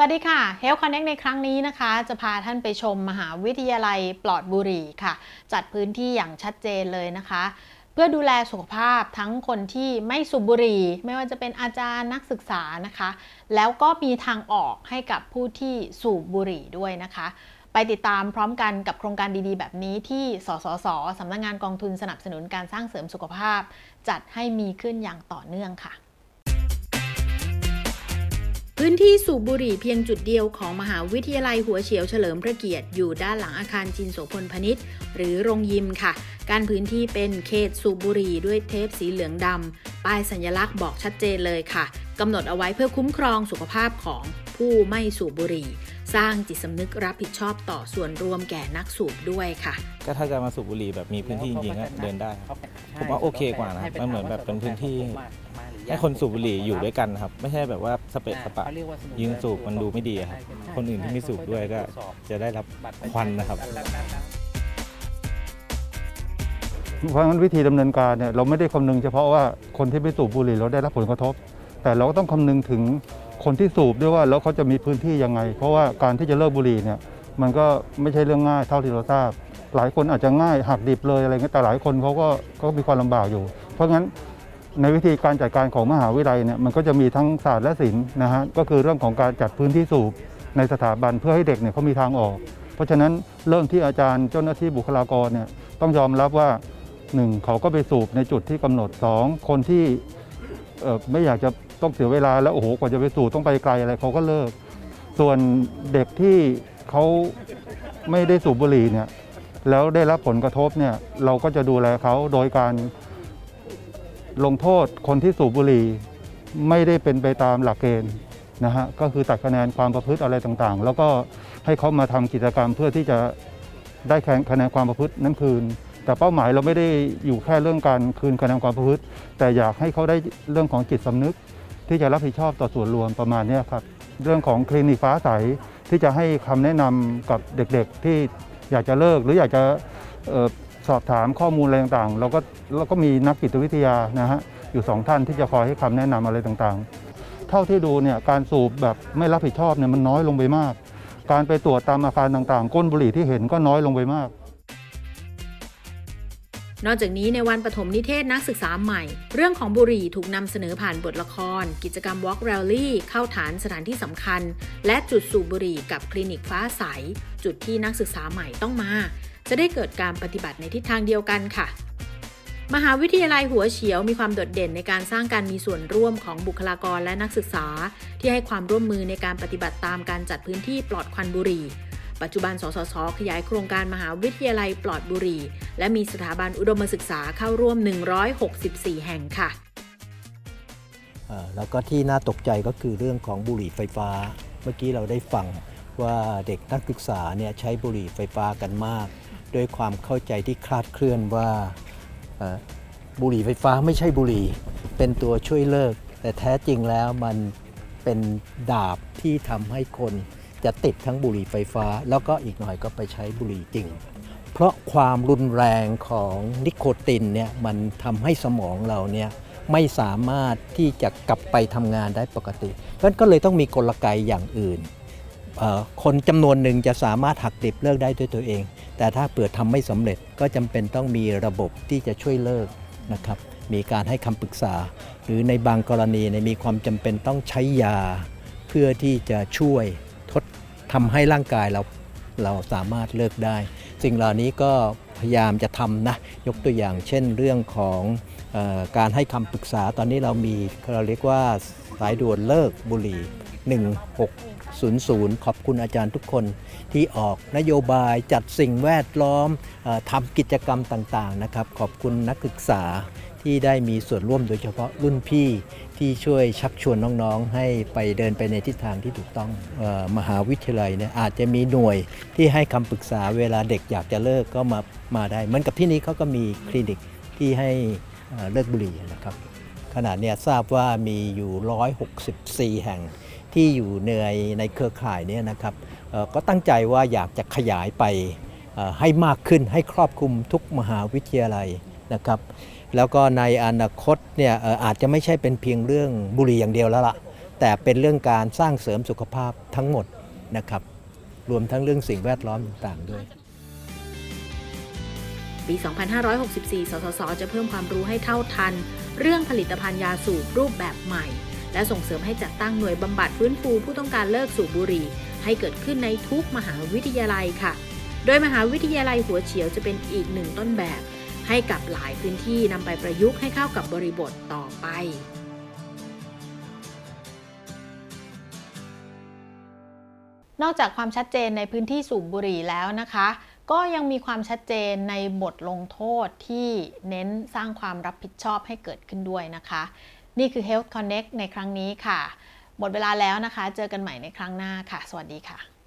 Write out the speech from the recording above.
สวัสดีค่ะ Health Connect ในครั้งนี้นะคะ จะพาท่านไปชมมหาวิทยาลัยปลอดบุหรี่ค่ะ จัดพื้นที่อย่างชัดเจนเลยนะคะ เพื่อดูแลสุขภาพทั้งคนที่ไม่สูบบุหรี่ ไม่ว่าจะเป็นอาจารย์นักศึกษานะคะ แล้วก็มีทางออกให้กับผู้ที่สูบบุหรี่ด้วยนะคะไปติดตามพร้อมกันกับโครงการดีๆ แบบนี้ที่ สสส สำนักงงานกองทุนสนับสนุนการสร้างเสริมสุขภาพ จัดให้มีขึ้นอย่างต่อเนื่องค่ะ พื้นที่สูบบุหรี่เพียงจุดเดียวของมหาวิทยาลัยหัวเฉียวเฉลิมพระเกียรติอยู่ด้านหลังอาคารจินโสพลพนิษฐ์หรือโรงยิมค่ะ การพื้นที่เป็นเขตสูบบุหรี่ด้วยเทปสีเหลืองดำป้ายสัญลักษณ์บอกชัดเจนเลยค่ะกำหนดเอาไว้เพื่อคุ้มครองสุขภาพของผู้ไม่สูบบุหรี่ สร้างจิตสำนึกรับผิดชอบต่อส่วนรวมแก่นักสูบด้วยค่ะ ก็ถ้าจะมาสูบบุหรี่แบบมีพื้นที่จริงๆก็เดินได้ครับผมว่าโอเคกว่านะครับมันเหมือนแบบเป็นพื้นที่ ให้คนสูบบุหรี่อยู่ด้วยกันครับ ไม่ใช่แบบว่าสเปะสปะยืนสูบมันดูไม่ดีอะครับ คนอื่นที่ไม่สูบด้วยก็จะได้รับควันนะครับ เพราะฉะนั้นวิธีดำเนินการเนี่ยเราไม่ได้คำนึงเฉพาะว่าคนที่ไม่สูบบุหรี่เราได้รับผลกระทบ แต่เราก็ต้องคำนึงถึงคนที่สูบด้วยว่าแล้วเขาจะมีพื้นที่ยังไง เพราะว่าการที่จะเลิกบุหรี่เนี่ยมันก็ไม่ใช่เรื่องง่ายเท่าที่เราทราบ หลายคนอาจจะง่ายหักดิบเลยอะไรเงี้ยแต่หลายคนเขาก็ก็มีความลำบากอยู่ เพราะงั้น ในวิธีการจัดการของมหาวิทยาลัยเนี่ยมันก็จะมีทั้งศาสตร์และศิลป์นะฮะก็คือเรื่องของการจัดพื้นที่สูบในสถาบันเพื่อให้เด็กเนี่ยเขามีทางออก เพราะฉะนั้นเริ่มที่อาจารย์เจ้าหน้าที่บุคลากรเนี่ยต้องยอมรับว่าหนึ่งเขาก็ไปสูบในจุดที่กำหนดสองคนที่ไม่อยากจะต้องเสียเวลาแล้วโอ้โหกว่าจะไปสูบต้องไปไกลอะไรเขาก็เลิก ส่วนเด็กที่เขาไม่ได้สูบบุหรี่เนี่ยแล้วได้รับผลกระทบเนี่ยเราก็จะดูแลเขาโดยการ ลงโทษคนที่สูบบุหรี่ไม่ได้เป็นไปตามหลักเกณฑ์นะฮะก็คือตัดคะแนนความประพฤติอะไรต่างๆ แล้วก็ให้เขามาทำกิจกรรมเพื่อที่จะได้คะแนนความประพฤตินั้นคืน แต่เป้าหมายเราไม่ได้อยู่แค่เรื่องการคืนคะแนนความประพฤติ แต่อยากให้เขาได้เรื่องของจิตสำนึก ที่จะรับผิดชอบต่อส่วนรวมประมาณนี้ครับเรื่องของคลินิกฟ้าใสที่จะให้คำแนะนำกับเด็กๆที่อยากจะเลิกหรืออยากจะ สอบถามข้อมูลอะไรต่างๆ เราก็เราก็มีนักจิตวิทยานะฮะอยู่สองท่านที่จะคอยให้คำแนะนำอะไรต่างๆ เท่าที่ดูเนี่ยการสูบแบบไม่รับผิดชอบเนี่ยมันน้อยลงไปมาก การไปตรวจตามอาคารต่างๆ ก้นบุหรี่ที่เห็นก็น้อยลงไปมาก นอกจากนี้ในวันปฐมนิเทศนักศึกษาใหม่ เรื่องของบุหรี่ถูกนำเสนอผ่านบทละคร กิจกรรม Walk Rally เข้าฐานสถานที่สำคัญ และจุดสูบบุหรี่กับคลินิกฟ้าใส จุดที่นักศึกษาใหม่ต้องมา จะได้เกิดการปฏิบัติในทิศทางเดียวกันค่ะ มหาวิทยาลัยหัวเฉียวมีความโดดเด่นในการสร้างการมีส่วนร่วมของบุคลากรและนักศึกษา ที่ให้ความร่วมมือในการปฏิบัติตามการจัดพื้นที่ปลอดควันบุหรี่ปัจจุบัน สสส ขยายโครงการมหาวิทยาลัยปลอดบุหรี่และมีสถาบันอุดมศึกษาเข้าร่วม 164 แห่งค่ะเออแล้วก็ที่น่าตกใจก็คือเรื่องของบุหรี่ไฟฟ้า เมื่อกี้เราได้ฟังว่าเด็กนักศึกษาเนี่ยใช้บุหรี่ไฟฟ้ากันมาก ด้วยความเข้าใจที่คลาดเคลื่อนว่าบุหรี่ไฟฟ้าไม่ใช่บุหรี่ เป็นตัวช่วยเลิก แต่แท้จริงแล้วมันเป็นดาบที่ทำให้คนจะติดทั้งบุหรี่ไฟฟ้า แล้วก็อีกหน่อยก็ไปใช้บุหรี่จริง เพราะความรุนแรงของนิโคตินเนี่ยมันทำให้สมองเราเนี่ยไม่สามารถที่จะกลับไปทำงานได้ปกติเพราะนั้นก็เลยต้องมีกลไกอย่างอื่น คนจำนวนหนึ่งจะสามารถหักดิบเลิกได้ด้วยตัวเอง แต่ถ้าเปิดทำไม่สำเร็จก็จำเป็นต้องมีระบบที่จะช่วยเลิกนะครับมีการให้คำปรึกษา หรือในบางกรณีเนี่ยมีความจำเป็นต้องใช้ยา เพื่อที่จะช่วยทดทำให้ร่างกายเราเราสามารถเลิกได้ สิ่งเหล่านี้ก็ พยายามจะทำนะยกตัวอย่างเช่นเรื่องของออการให้คำปรึกษาตอนนี้เรามีเราเรียกว่าสายด่วนเลิกบุหรี่ 1600 ขอบคุณอาจารย์ทุกคนที่ออกนโยบายจัดสิ่งแวดล้อมอทำกิจกรรมต่างๆนะครับขอบคุณนักศึกษา ที่ได้มีส่วนร่วมโดยเฉพาะรุ่นพี่ที่ช่วยชักชวนน้องๆ ให้ไปเดินไปในทิศทางที่ถูกต้องออมหาวิทยาลัยเนี่ยอาจจะมีหน่วยที่ให้คำปรึกษาเวลาเด็กอยากจะเลิกก็มามาได้ เหมือนกับที่นี้เขาก็มีคลินิกที่ให้เลิกบุหรี่นะครับขณะนี้ทราบว่ามีอยู่ 164 แห่งที่อยู่ในในเครือข่ายเนี่ยนะครับก็ตั้งใจว่าอยากจะขยายไปให้มากขึ้นให้ครอบคลุมทุกมหาวิทยาลัย นะครับแล้วก็ในอนาคตเนี่ยอาจจะไม่ใช่เป็นเพียงเรื่องบุหรี่อย่างเดียวแล้วล่ะแต่เป็นเรื่องการสร้างเสริมสุขภาพทั้งหมดนะครับรวมทั้งเรื่องสิ่งแวดล้อมต่างๆด้วย ปี 2564 สสส จะเพิ่มความรู้ให้เท่าทัน เรื่องผลิตภัณฑ์ยาสูบรูปแบบใหม่ และส่งเสริมให้จัดตั้งหน่วยบำบัดฟื้นฟูผู้ต้องการเลิกสูบบุหรี่ ให้เกิดขึ้นในทุกมหาวิทยาลัยค่ะ โดยมหาวิทยาลัยหัวเฉียวจะเป็นอีกหนึ่งต้นแบบ ให้กับหลายพื้นที่นำไปประยุกต์ให้เข้ากับบริบทต่อไปนอกจากความชัดเจนในพื้นที่สูบบุหรี่แล้วนะคะ ก็ยังมีความชัดเจนในบทลงโทษที่เน้นสร้างความรับผิดชอบให้เกิดขึ้นด้วยนะคะ นี่คือ Health Connect ในครั้งนี้ค่ะ หมดเวลาแล้วนะคะ เจอกันใหม่ในครั้งหน้าค่ะ สวัสดีค่ะ